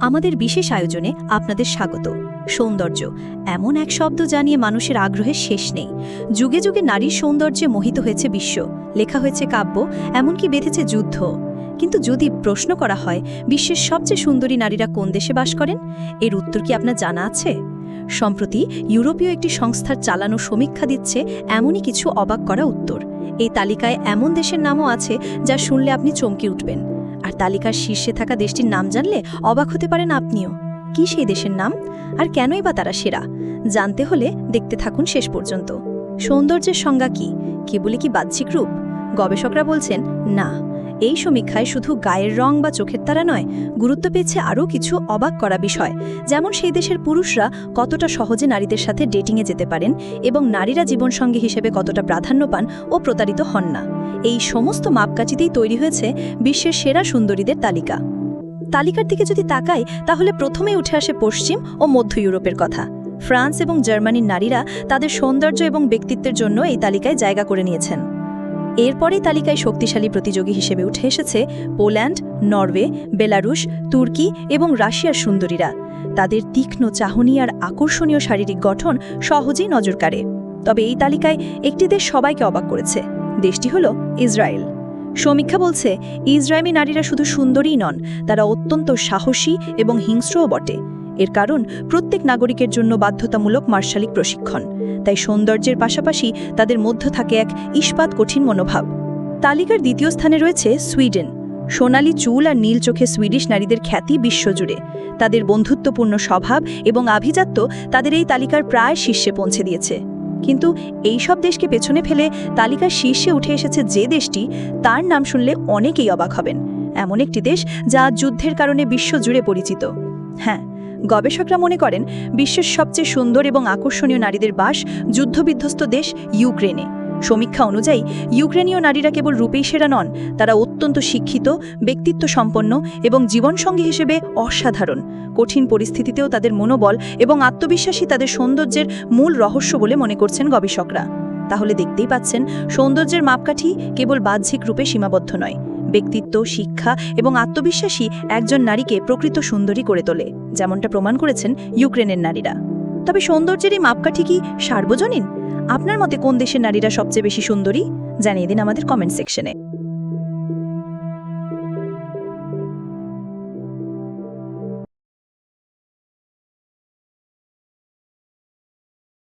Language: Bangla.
আমাদের বিশেষ আয়োজনে আপনাদের স্বাগত। সৌন্দর্য, এমন এক শব্দ জানিয়ে মানুষের আগ্রহের শেষ নেই। যুগে যুগে নারীর সৌন্দর্যে মোহিত হয়েছে বিশ্ব। লেখা হয়েছে কাব্য, এমনকি বেঁধেছে যুদ্ধ। কিন্তু যদি প্রশ্ন করা হয়, বিশ্বের সবচেয়ে সুন্দরী নারীরা কোন দেশে বাস করেন? এর উত্তর কি আপনার জানা আছে? সম্প্রতি ইউরোপীয় একটি সংস্থার চালানো সমীক্ষা দিচ্ছে, এমনই কিছু অবাক করা উত্তর। এই তালিকায় এমন দেশের নামও আছে যা শুনলে আপনি চমকে উঠবেন। আর তালিকার শীর্ষে থাকা দেশটির নাম জানলে অবাক হতে পারেন আপনিও। কি সেই দেশের নাম? আর কেনই বা তারা সেরা? জানতে হলে দেখতে থাকুন শেষ পর্যন্ত। সৌন্দর্যের সংজ্ঞা কি? কেবলই কি বাহ্যিক রূপ? গবেষকরা বলছেন, না, এই সমীক্ষায় শুধু গায়ের রং বা চোখের তারা নয়, গুরুত্ব পেয়েছে আরও কিছু অবাক করা বিষয়, যেমন সেই দেশের পুরুষরা কতটা সহজে নারীদের সাথে ডেটিংয়ে যেতে পারেন এবং নারীরা জীবনসঙ্গী হিসেবে কতটা প্রাধান্য পান ও প্রতারিত হন না। এই সমস্ত মাপকাচিতেই তৈরি হয়েছে বিশ্বের সেরা সুন্দরীদের তালিকা। তালিকার দিকে যদি তাকাই, তাহলে প্রথমেই উঠে আসে পশ্চিম ও মধ্য ইউরোপের কথা। ফ্রান্স এবং জার্মানির নারীরা তাদের সৌন্দর্য এবং ব্যক্তিত্বের জন্য এই তালিকায় জায়গা করে নিয়েছেন। এরপরেই তালিকায় শক্তিশালী প্রতিযোগী হিসেবে উঠে এসেছে পোল্যান্ড, নরওয়ে, বেলারুশ, তুর্কি এবং রাশিয়ার সুন্দরীরা। তাদের তীক্ষ্ণ চাহনি আর আকর্ষণীয় শারীরিক গঠন সহজেই নজর কাড়ে। তবে এই তালিকায় একটি দেশ সবাইকে অবাক করেছে, দেশটি হল ইসরায়েল। সমীক্ষা বলছে, ইসরায়েলি নারীরা শুধু সুন্দরীই নন, তারা অত্যন্ত সাহসী এবং হিংস্রও বটে। এর কারণ, প্রত্যেক নাগরিকের জন্য বাধ্যতামূলক মার্শালিক প্রশিক্ষণ। তাই সৌন্দর্যের পাশাপাশি তাদের মধ্য থাকে এক ইস্পাত কঠিন মনোভাব। তালিকার দ্বিতীয় স্থানে রয়েছে সুইডেন। সোনালি চুল আর নীল চোখে সুইডিশ নারীদের খ্যাতি বিশ্বজুড়ে। তাদের বন্ধুত্বপূর্ণ স্বভাব এবং আভিজাত্য তাদের এই তালিকার প্রায় শীর্ষে পৌঁছে দিয়েছে। কিন্তু এই সব দেশকে পেছনে ফেলে তালিকার শীর্ষে উঠে এসেছে যে দেশটি, তার নাম শুনলে অনেকেই অবাক হবেন। এমন একটি দেশ যা যুদ্ধের কারণে বিশ্বজুড়ে পরিচিত। হ্যাঁ গবেষকরা মনে করেন, বিশ্বের সবচেয়ে সুন্দর এবং আকর্ষণীয় নারীদের বাস যুদ্ধবিধ্বস্ত দেশ ইউক্রেনে। সমীক্ষা অনুযায়ী, ইউক্রেনীয় নারীরা কেবল রূপেই সেরা নন, তারা অত্যন্ত শিক্ষিত ব্যক্তিত্ব সম্পন্ন এবং জীবনসঙ্গী হিসেবে অসাধারণ। কঠিন পরিস্থিতিতেও তাদের মনোবল এবং আত্মবিশ্বাসী তাদের সৌন্দর্যের মূল রহস্য বলে মনে করছেন গবেষকরা। তাহলে দেখতেই পাচ্ছেন, সৌন্দর্যের মাপকাঠি কেবল বাহ্যিক রূপে সীমাবদ্ধ নয়। ব্যক্তিত্ব, শিক্ষা এবং আত্মবিশ্বাসী একজন নারীকে প্রকৃত সুন্দরী করে তোলে, যেমনটা প্রমাণ করেছেন ইউক্রেনের নারীরা। তবে সৌন্দর্যের এই মাপকাঠি কি সার্বজনীন? আপনার মতে কোন দেশের নারীরা সবচেয়ে বেশি সুন্দরী? জানিয়ে দিন আমাদের কমেন্ট সেকশনে